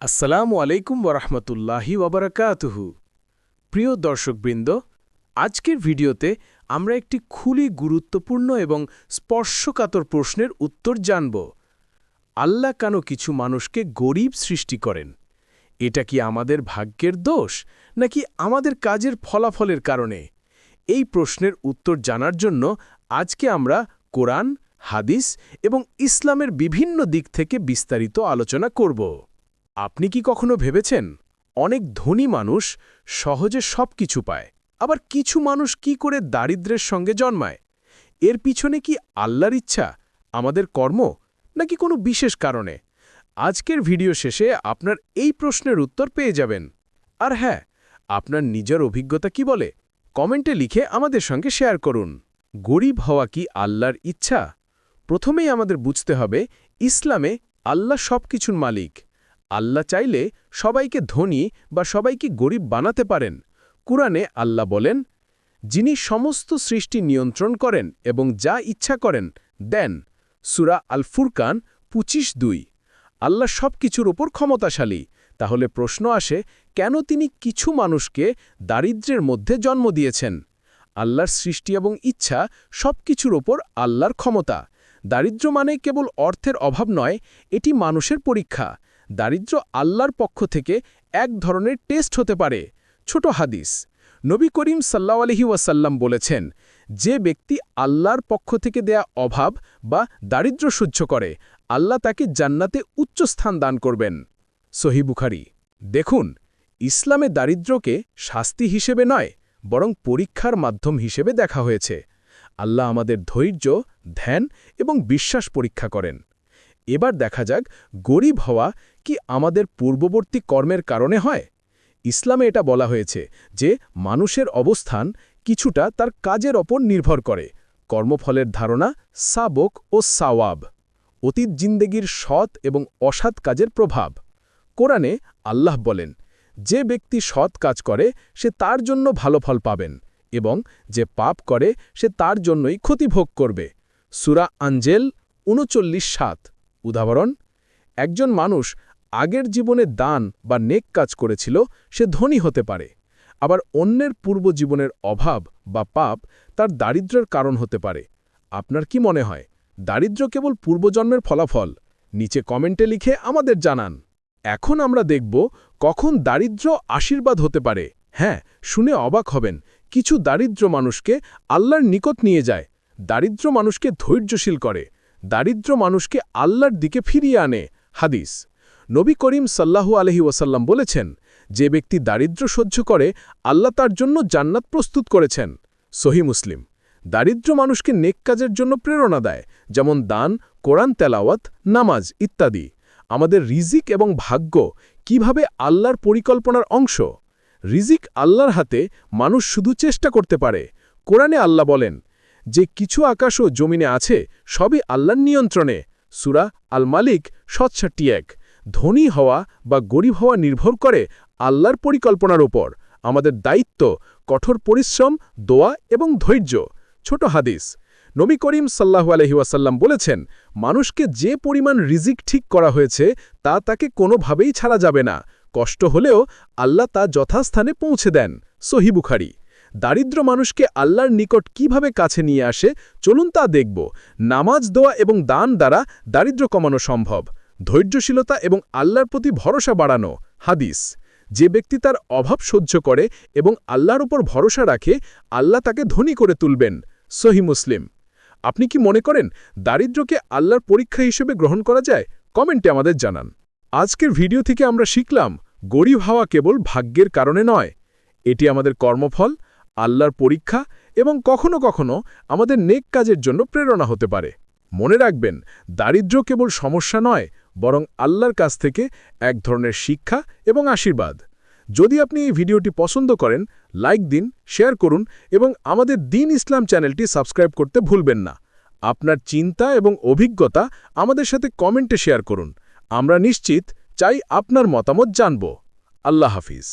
আসসালামু আলাইকুম ওরহমতুল্লাহি ওবরাকাতুহু প্রিয় দর্শকবৃন্দ, আজকের ভিডিওতে আমরা একটি খুবই গুরুত্বপূর্ণ এবং স্পর্শকাতর প্রশ্নের উত্তর জানব। আল্লাহ কেন কিছু মানুষকে গরিব সৃষ্টি করেন? এটা কি আমাদের ভাগ্যের দোষ, নাকি আমাদের কাজের ফলাফলের কারণে? এই প্রশ্নের উত্তর জানার জন্য আজকে আমরা কোরআন, হাদিস এবং ইসলামের বিভিন্ন দিক থেকে বিস্তারিত আলোচনা করব। আপনি কি কখনো ভেবেছেন? অনেক ধনী মানুষ সহজে সব কিছু পায়, আবার কিছু মানুষ কি করে দারিদ্র্যের সঙ্গে জন্মায়? এর পিছনে কি আল্লাহর ইচ্ছা, আমাদের কর্ম, নাকি কোনো বিশেষ কারণে? আজকের ভিডিও শেষে আপনার এই প্রশ্নের উত্তর পেয়ে যাবেন। আর হ্যাঁ আপনার নিজের অভিজ্ঞতা কি বলে, কমেন্টে লিখে আমাদের সঙ্গে শেয়ার করুন। গরিব হওয়া কি আল্লাহর ইচ্ছা? প্রথমেই আমাদের বুঝতে হবে, ইসলামে আল্লাহ সব কিছুর মালিক। আল্লাহ চাইলে সবাইকে ধনী বা সবাইকে গরিব বানাতে পারেন। কুরআনে আল্লাহ বলেন, যিনি সমস্ত সৃষ্টি নিয়ন্ত্রণ করেন এবং যা ইচ্ছা করেন, দেন। সুরা আল ফুরকান পঁচিশ দুই। আল্লাহ সব কিছুর ওপর ক্ষমতাশালী। তাহলে প্রশ্ন আসে, কেন তিনি কিছু মানুষকে দারিদ্র্যের মধ্যে জন্ম দিয়েছেন? আল্লাহর সৃষ্টি এবং ইচ্ছা সব কিছুর ওপর আল্লাহর ক্ষমতা। দারিদ্র্য মানে কেবল অর্থের অভাব নয়, এটি মানুষের পরীক্ষা। দারিদ্র্য আল্লাহর পক্ষ থেকে এক ধরনের টেস্ট হতে পারে। ছোট হাদিস, নবী করিম সাল্লাহ আলহি ওয়াসাল্লাম বলেছেন, যে ব্যক্তি আল্লাহর পক্ষ থেকে দেয়া অভাব বা দারিদ্র্য সহ্য করে, আল্লাহ তাকে জান্নাতে উচ্চ স্থান দান করবেন। সহি বুখারি, দেখুন, ইসলামে দারিদ্র্যকে শাস্তি হিসেবে নয়, বরং পরীক্ষার মাধ্যম হিসেবে দেখা হয়েছে। আল্লাহ আমাদের ধৈর্য, ধ্যান এবং বিশ্বাস পরীক্ষা করেন। এবার দেখা যাক গরিব হওয়া কি আমাদের পূর্ববর্তী কর্মের কারণে হয়। ইসলামে এটা বলা হয়েছে যে মানুষের অবস্থান কিছুটা তার কাজের ওপর নির্ভর করে। কর্মফলের ধারণা সাবক ও সাওয়াব, অতীত জিন্দেগির সৎ এবং অসৎ কাজের প্রভাব। কোরআনে আল্লাহ বলেন, যে ব্যক্তি সৎ কাজ করে, সে তার জন্য ভালো ফল পাবেন এবং যে পাপ করে, সে তার জন্যই ক্ষতিভোগ করবে। সুরা আঞ্জেল উনচল্লিশ সাত। উদাহরণ, একজন মানুষ আগের জীবনে দান বা নেক কাজ করেছিল, সে ধনী হতে পারে। আবার অন্যের পূর্ব জীবনের অভাব বা পাপ তার দারিদ্র্যের কারণ হতে পারে। আপনার কি মনে হয়, দারিদ্র্য কেবল পূর্বজন্মের ফলাফল? নিচে কমেন্টে লিখে আমাদের জানান। এখন আমরা দেখব কখন দারিদ্র্য আশীর্বাদ হতে পারে। হ্যাঁ শুনে অবাক হবেন, কিছু দারিদ্র মানুষকে আল্লাহর নিকট নিয়ে যায়। দারিদ্র মানুষকে ধৈর্যশীল করে। দারিদ্র মানুষকে আল্লাহর দিকে ফিরিয়ে আনে। হাদিস। নবী করিম সাল্লাহু আলহি ওয়াসাল্লাম বলেছেন, যে ব্যক্তি দারিদ্র সহ্য করে, আল্লাহ তার জন্য জান্নাত প্রস্তুত করেছেন। সহি মুসলিম। দারিদ্র মানুষকে নেক কাজের জন্য প্রেরণা দেয়, যেমন দান, কোরআন তেলাওয়াত, নামাজ ইত্যাদি। আমাদের রিজিক এবং ভাগ্য কীভাবে আল্লাহর পরিকল্পনার অংশ? রিজিক আল্লাহর হাতে মানুষ শুধু চেষ্টা করতে পারে। কোরআনে আল্লাহ বলেন যে কিছু আকাশ ও জমিনে আছে, সবই আল্লাহর নিয়ন্ত্রণে। সুরা আল মালিক সৎসাট্টি এক। ধনী হওয়া বা গরিব হওয়া নির্ভর করে আল্লাহর পরিকল্পনার ওপর আমাদের দায়িত্ব, কঠোর পরিশ্রম, দোয়া এবং ধৈর্য। ছোট হাদিস। নবী করিম সাল্লাহু আলহিউসাল্লাম বলেছেন, মানুষকে যে পরিমাণ রিজিক ঠিক করা হয়েছে, তা তাকে কোনোভাবেই ছাড়া যাবে না। কষ্ট হলেও আল্লাহ তা যথাস্থানে পৌঁছে দেন। সহিবুখারি দারিদ্র মানুষকে আল্লাহর নিকট কীভাবে কাছে নিয়ে আসে, চলুন তা দেখব। নামাজ দোয়া এবং দান দ্বারা দারিদ্র কমানো সম্ভব। ধৈর্যশীলতা এবং আল্লাহর প্রতি ভরসা বাড়ানো। হাদিস, যে ব্যক্তি তার অভাব সহ্য করে এবং আল্লাহর উপর ভরসা রাখে, আল্লাহ তাকে ধনী করে তুলবেন। সহি মুসলিম। আপনি কি মনে করেন দারিদ্রকে আল্লাহর পরীক্ষা হিসেবে গ্রহণ করা যায়? কমেন্টে আমাদের জানান। আজকের ভিডিও থেকে আমরা শিখলাম, গরিব হওয়া কেবল ভাগ্যের কারণে নয়, এটি আমাদের কর্মফল। আল্লাহর পরীক্ষা এবং কখনো কখনো আমাদের নেক কাজের জন্য প্রেরণা হতে পারে। মনে রাখবেন দারিদ্র্য কেবল সমস্যা নয়, বরং আল্লাহর কাছ থেকে এক ধরনের শিক্ষা এবং আশীর্বাদ। যদি আপনি এই ভিডিওটি পছন্দ করেন, লাইক দিন, শেয়ার করুন এবং আমাদের দিন ইসলাম চ্যানেলটি সাবস্ক্রাইব করতে ভুলবেন না। আপনার চিন্তা এবং অভিজ্ঞতা আমাদের সাথে কমেন্টে শেয়ার করুন। আমরা নিশ্চিত চাই আপনার মতামত জানব। আল্লাহ হাফিজ।